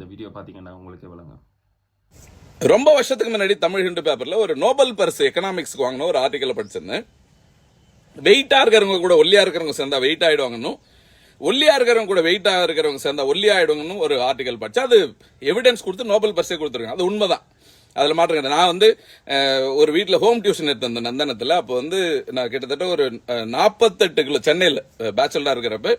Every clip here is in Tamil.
இந்த வீடியோ பார்த்தீங்கன்னா உங்களுக்கு விளங்கும். ரொம்ப வருஷத்துக்கு முன்னாடி தமிழ் ஹிண்டு பேப்பர்ல ஒரு நோபல் பரிசு எக்கனாமிக்ஸ்க்கு வாங்கின ஒரு ஆர்டிக்கலை படிச்சிருந்தேன். வெயிட்டா இருக்கிறவங்க கூட ஒல்லியா இருக்கிறவங்க சேர்ந்தா வெயிட் ஆகிடுவாங்கன்னு ஒல்லியா இருக்கிறவங்க கூட வெயிட்டா இருக்கிறவங்க சேர்ந்தா ஒல்லியா ஆகிடுவாங்கன்னு ஒரு ஆர்டிக்கல் படிச்சு அது எவிடன்ஸ் கொடுத்து நோபல் பரிசே கொடுத்துருக்காங்க. அது உண்மைதான். அதில் மாற்றம் நான் வந்து ஒரு வீட்டில் ஹோம் டியூஷன் எடுத்திருந்தேன் நந்தனத்தில். அப்போ வந்து நான் கிட்டத்தட்ட ஒரு நாற்பத்தெட்டு கிலோ சென்னையில் பேச்சுலராக இருக்கிறப்ப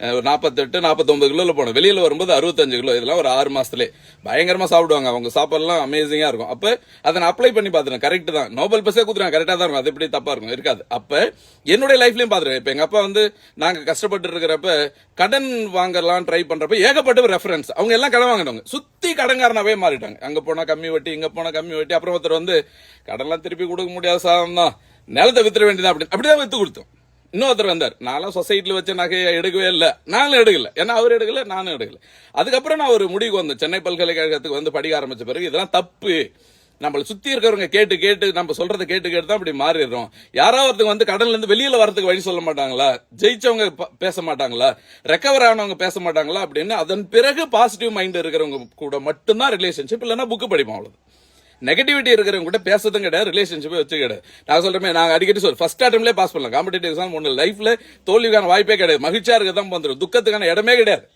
ஒரு நாற்பத்தெட்டு நாற்பத்தொம்பது கிலோவில் போனோம். வெளியில் வரும்போது அறுபத்தஞ்சு கிலோ. இதெல்லாம் ஒரு ஆறு மாதத்துலேயே பயங்கரமாக சாப்பிடுவாங்க அவங்க. சாப்பாடுலாம் அமேசிங்காக இருக்கும். அப்போ அதை நான் அப்ளை பண்ணி பார்த்துட்டேன். கரெக்ட் தான். நோபல் பஸ்ஸே கொடுத்துருவாங்க கரெக்டாக தான் இருக்கும். அது எப்படி தப்பாக இருக்கும்? இருக்காது. அப்போ என்னுடைய லைஃப்லையும் பார்த்துருக்கேன். இப்போ எங்கள் அப்பா வந்து நாங்கள் கஷ்டப்பட்டு இருக்கிறப்ப கடன் வாங்கலாம் ட்ரை பண்ணுறப்ப ஏகப்பட்ட ரெஃபரன்ஸ் அவங்க எல்லாம் கடன் வாங்கினவங்க. சுற்றி கடன்காரனாகவே மாறிட்டாங்க. அங்கே போனால் கம்மி வட்டி இங்கே போனால் கம்மி வட்டி. அப்புறம் ஒருத்தர் வந்து கடன்லாம் திருப்பி கொடுக்க முடியாத சாதம் தான் நிலத்தை வித்துற வேண்டியதான் அப்படி அப்படிதான் வித்து கொடுத்தோம். இன்னொருத்தர் வந்தார். நான்லாம் சொசைட்டியில் வச்ச நகையை எடுக்கவே இல்லை. நானும் எடுக்கல. ஏன்னா அவர் எடுக்கல நானும் எடுக்கல. அதுக்கப்புறம் நான் ஒரு முடிவுக்கு வந்தேன். சென்னை பல்கலைக்கழகத்துக்கு வந்து படிக்க ஆரம்பித்த பிறகு இதெல்லாம் தப்பு. நம்மளை சுற்றி இருக்கிறவங்க கேட்டு கேட்டு நம்ம சொல்றதை கேட்டு கேட்டு தான் அப்படி மாறிடுறோம். யாராவது வந்து கடன்லேருந்து வெளியில் வரதுக்கு வழி சொல்ல மாட்டாங்களா? ஜெயிச்சவங்க பேச மாட்டாங்களா? ரெக்கவர் ஆனவங்க பேச மாட்டாங்களா? அப்படின்னு அதன் பிறகு பாசிட்டிவ் மைண்ட் இருக்கிறவங்க கூட மட்டும்தான் ரிலேஷன்ஷிப் இல்லைன்னா புக்கு படிப்போம் அவ்வளோ நெகட்டிவிட்டி இருக்கிறவங்க கூட பேசுறதும் கிடையாது ரிலேஷன்ஷிப்பே வச்சு கிடையாது. நான் சொல்றேன் நாங்கள் அடிக்கடி சொல் ஃபர்ஸ்ட் அட்டம்லேயே பாஸ் பண்ணலாம். காம்படிட்டிவ் எக்ஸாம் ஒன்று லைஃப்ல தோல்விக்கான வாய்ப்பே கிடையாது. மகிழ்ச்சியா இருக்க தான் வந்துடும் துக்கத்துக்கான இடமே கிடையாது.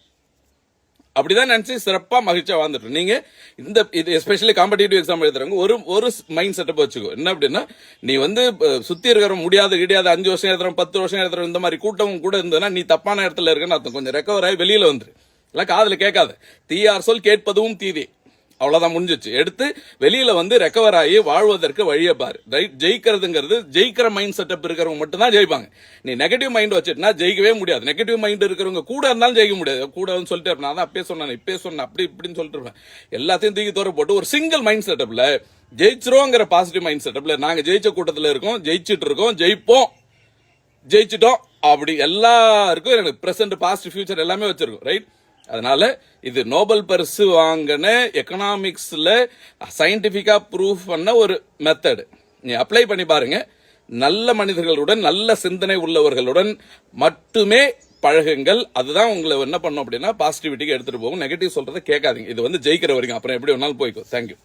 அப்படிதான் நினைச்சு சிறப்பாக மகிழ்ச்சியா வாழ்ந்துட்டு. நீங்க இந்த இது எஸ்பெஷலி காம்படிட்டிவ் எக்ஸாம் எழுதுறவங்க ஒரு ஒரு மைண்ட் செட்டப் வச்சுக்கோ. என்ன அப்படின்னா நீ வந்து சுற்றி சுத்தி இருக்கிற முடியாது கிடையாது அஞ்சு வருஷம் எழுதுறோம் பத்து வருஷம் எழுதுறோம் இந்த மாதிரி கூட்டம் கூட இருந்ததுன்னா நீ தப்பான இடத்துல இருக்குன்னு அர்த்தம். கொஞ்சம் ரெக்கவர் ஆகி வெளியில வந்துரு. இல்லை காதில் கேட்காது. தீயார் சொல் கேட்பதும் தீதே. அவ்வளவுதான் முடிஞ்சிச்சு. எடுத்து வெளியில வந்து ரெக்கவர் ஆகி வாழ்வதற்கு வழியை பாரு. ரைட் ஜெயிக்கிறதுங்கிறது ஜெயிக்கிற மைண்ட் செட்டப் இருக்கிறவங்க மட்டும் தான் ஜெயிப்பாங்க. நீ நெகட்டிவ் மைண்ட் வச்சுட்டுனா ஜெயிக்கவே முடியாது. நெகட்டிவ் மைண்ட் இருக்கிறவங்க கூட இருந்தாலும் ஜெயிக்க முடியாது. கூட வந்து சொல்லிட்டு நான் தான் அப்பயே சொன்னேன் இப்பயே சொன்னேன் அப்படி இப்படின்னு சொல்லிட்டு இருப்பேன். எல்லாத்தையும் தூக்கி தோற போட்டு ஒரு சிங்கிள் மைண்ட் செட்டப்ல ஜெயிச்சிருவோங்கிற பாசிட்டிவ் மைண்ட் செட்டப்ல நாங்க ஜெயிச்ச கூட்டத்தில் இருக்கோம் ஜெயிச்சிட்டு இருக்கோம் ஜெயிப்போம். ஜெயிச்சிட்டோம். அப்படி எல்லாருக்கும் எனக்கு ப்ரெசென்ட் பாஸ்ட் ஃபியூச்சர் எல்லாமே வச்சிருக்கோம். ரைட் அதனால இது நோபல் பரிசு வாங்கின எக்கனாமிக்ஸில் சயின்டிஃபிக்காக ப்ரூஃப் பண்ண ஒரு மெத்தடு நீ அப்ளை பண்ணி பாருங்க. நல்ல மனிதர்களுடன் நல்ல சிந்தனை உள்ளவர்களுடன் மட்டுமே பழகுங்கள். அதுதான் உங்களை என்ன பண்ணும் அப்படின்னா பாசிட்டிவிட்டிக்கு எடுத்துகிட்டு போகும். நெகட்டிவ் சொல்கிறத கேட்காதீங்க. இது வந்து ஜெயிக்கிற வரைக்கும். அப்புறம் எப்படி வேணாலும் போய்க்கும் தேங்க்யூ